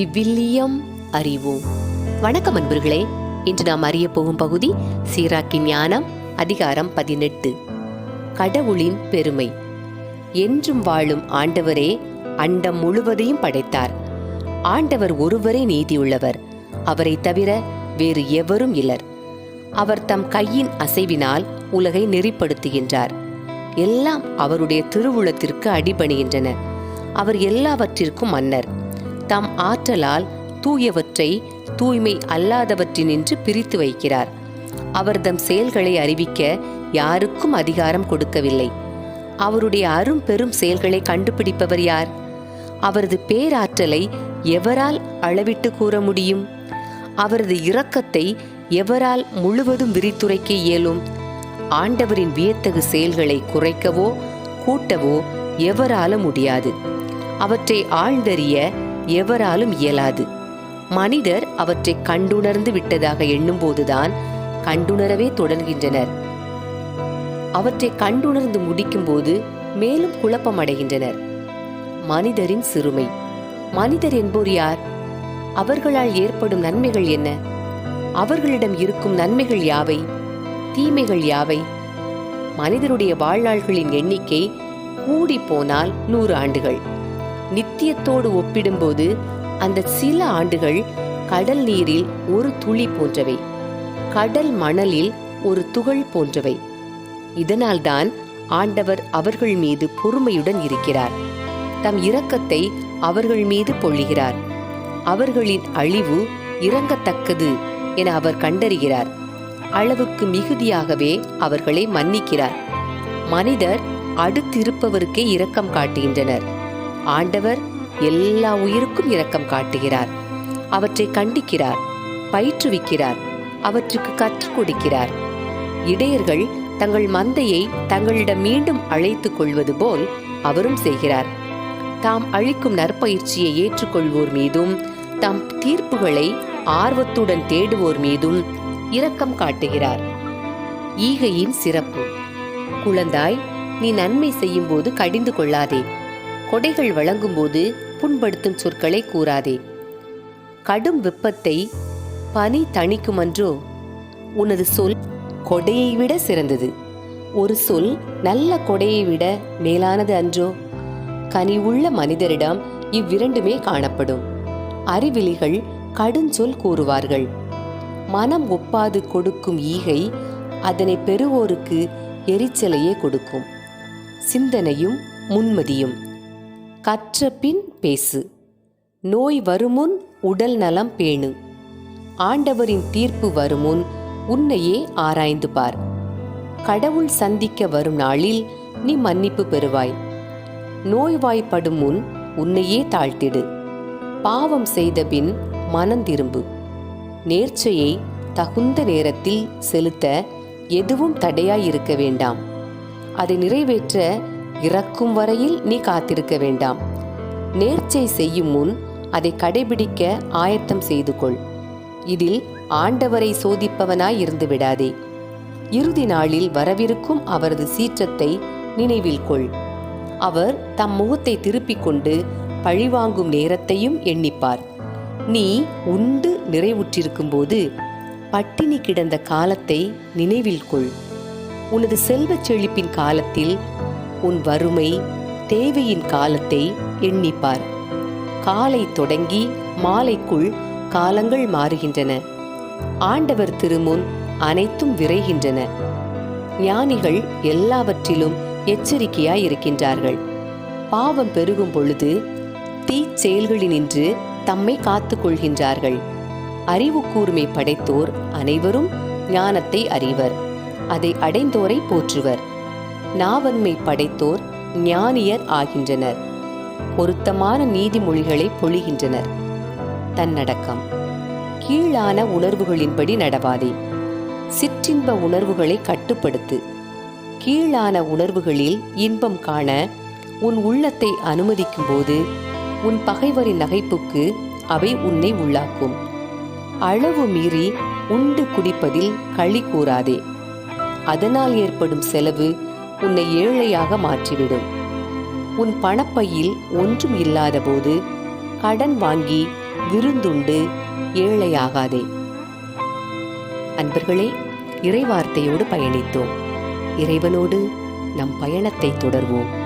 விவிலியம் அறிவோம். வணக்கம் அன்பர்களே இன்று நாம் அறிய போகும் பகுதி சீராக்கி ஞானம் அதிகாரம் பதினெட்டு. கடவுளின் பெருமை. என்றும் வாழும் ஆண்டவரே அண்டம் முழுவதையும் படைத்தார். ஆண்டவர் ஒருவரே நீதியுள்ளவர். அவரை தவிர வேறு எவரும் இலர் அவர் தம் கையின் அசைவினால் உலகை நெறிப்படுத்துகின்றார். எல்லாம் அவருடைய திருவுளத்திற்கு அடிபணிகின்றன. அவர் எல்லாவற்றிற்கும் மன்னர். தம் ஆற்றலால் தூயவற்றை தூய்மை அல்லாதவற்றினின்று பிரித்து வைக்கிறார். அவர் தம் செயல்களை அறிவிக்க யாருக்கும் அதிகாரம் கொடுக்கவில்லை. அவருடைய அரும் பெரும் செயல்களை கண்டுபிடிப்பவர் யார்? அவரது பேராற்றலை எவரால் அளவிட்டு கூற முடியும்? அவரது இரக்கத்தை எவரால் முழுவதும் விரித்துரைக்க இயலும்? ஆண்டவரின் வியத்தகு செயல்களை குறைக்கவோ கூட்டவோ எவராலும் முடியாது. அவற்றை ஆழ்ந்தறிய எவராலும் இயலாது. மனிதர் அவற்றை கண்டுணர்ந்து விட்டதாக எண்ணும்போதுதான் கண்டுணரவே தொடர்கின்றனர். அவற்றை கண்டுணர்ந்து முடிக்கும்போது மேலும் குழப்பமடைகின்றனர். மனிதரின் சிறுமை. மனிதர் என்போர் யார்? அவர்களால் ஏற்படும் நன்மைகள் என்ன? அவர்களிடம் இருக்கும் நன்மைகள் யாவை? தீமைகள் யாவை? மனிதருடைய வாழ்நாள்களின் எண்ணிக்கை கூடி போனால் நூறு ஆண்டுகள். நித்தியத்தோடு ஒப்பிடும்போது அந்த சில ஆண்டுகள் கடல் நீரில் ஒரு துளி போன்றவை கடல் மணலில் ஒரு துகள் போன்றவை. இதனால்தான் ஆண்டவர் அவர்கள் மீது பொறுமையுடன் இருக்கிறார். தம் இரக்கத்தை அவர்கள் மீது பொழிகிறார் அவர்களின் அழிவு இறங்கத்தக்கது என அவர் கண்டறிகிறார். அளவுக்கு மிகுதியாகவே அவர்களை மன்னிக்கிறார். மனிதர் அடுத்திருப்பவருக்கே இரக்கம் காட்டுகின்றனர். ஆண்டவர் எல்லா உயிருக்கும் இரக்கம் காட்டுகிறார். அவற்றை கண்டிக்கிறார் பயிற்றுவிக்கிறார் அவற்றுக்கு கற்றுக் கொடுக்கிறார். இடையர்கள் தங்கள் மந்தையை தங்களிடம் மீண்டும் அழைத்துக் கொள்வது போல் அவரும் செய்கிறார். தாம் அளிக்கும் நற்பயிற்சியை ஏற்றுக்கொள்வோர் மீதும் தம் தீர்ப்புகளை ஆர்வத்துடன் தேடுவோர் மீதும் இரக்கம் காட்டுகிறார். ஈகையின் சிறப்பு. குழந்தாய் நீ நன்மை செய்யும் போது கடிந்து கொள்ளாதே. கொடைகள் வழங்கும்போது புண்படுத்தும் சொற்களை கூறாதே. கடும் வெப்பத்தை பனி தணிக்குமன்றோ? உனது சொல் கொடையை விட சிறந்தது. ஒரு சொல் நல்ல கொடையை விட மேலானது அன்றோ? கனிவுள்ள மனிதரிடம் இவ்விரண்டுமே காணப்படும். அறிவிலிகள் கடுஞ்சொல் கூறுவார்கள். மனம் ஒப்பாது கொடுக்கும் ஈகை அதனை பெறுவோருக்கு எரிச்சலையே கொடுக்கும். சிந்தனையும் முன்மதியும். கற்ற பின் பேசு. நோய் வருமுன் உடல் நலம் பேணு. ஆண்டவரின் தீர்ப்பு வருமுன் உன்னையே ஆராய்ந்து பார். கடவுள் சந்திக்க வரும் நாளில் நீ மன்னிப்பு பெறுவாய். நோய்வாய்ப்படும் முன் உன்னையே தாழ்த்திடு. பாவம் செய்தபின் மனந்திரும்பு நேர்ச்சையை தகுந்த நேரத்தில் செலுத்த எதுவும் தடையாய் இருக்க வேண்டாம். அதை நிறைவேற்ற இறக்கும் வரையில் நீ காத்திருக்க வேண்டாம். நேர்ச்சை செய்யும் முன் அதை கடைபிடிக்க ஆயத்தம் செய்து கொள். இதில் ஆண்டவரை சோதிப்பவனாய் இருந்து விடாதே. இறுதி நாளில் வரவிருக்கும் அவரது சீற்றத்தை நினைவில் கொள். அவர் தம் முகத்தை திருப்பிக் கொண்டு பழிவாங்கும் நேரத்தையும் எண்ணிப்பார். நீ உண்டு நிறைவுற்றிருக்கும்போது பட்டினி கிடந்த காலத்தை நினைவில் கொள். உனது செல்வச் செழிப்பின் காலத்தில் உன் வறுமை தேவையின் காலத்தை எண்ணிப்பார். காலை தொடங்கி மாலைக்குள் காலங்கள் மாறுகின்றன. ஆண்டவர் திருமுன் அனைத்தும் விரைகின்றன. ஞானிகள் எல்லாவற்றிலும் எச்சரிக்கையாய் இருக்கின்றார்கள் பாவம் பெருகும் பொழுது தீச்செயல்களினின்று தம்மை காத்து கொள்கின்றார்கள் அறிவு கூர்மை படைத்தோர் அனைவரும் ஞானத்தை அறிவர். அதை அடைந்தோரை போற்றுவர். நாவன்மை படைத்தோர் ஞானியர் ஆகின்றனர். பொருத்தமான நீதிமொழிகளை பொழிகின்றனர். தன்னடக்கம். கீழான உணர்வுகளின்படி நடவாதே. சிற்றின்ப உணர்வுகளை கட்டுப்படுத்து. கீழான உணர்வுகளில் இன்பம் காண உன் உள்ளத்தை அனுமதிக்கும்போது உன் பகைவரின் நகைப்புக்கு அவை உன்னை உள்ளாக்கும். அளவு மீறி உண்டு குடிப்பதில் களி கூறாதே. அதனால் ஏற்படும் செலவு உன்னை ஏழையாக மாற்றிவிடும். உன் பணப்பையில் ஒன்றும் இல்லாதபோது கடன் வாங்கி விருந்துண்டு ஏழையாகாதே. அன்பர்களே இறைவார்த்தையோடு பயணித்தோம். இறைவனோடு நம் பயணத்தை தொடர்வோம்.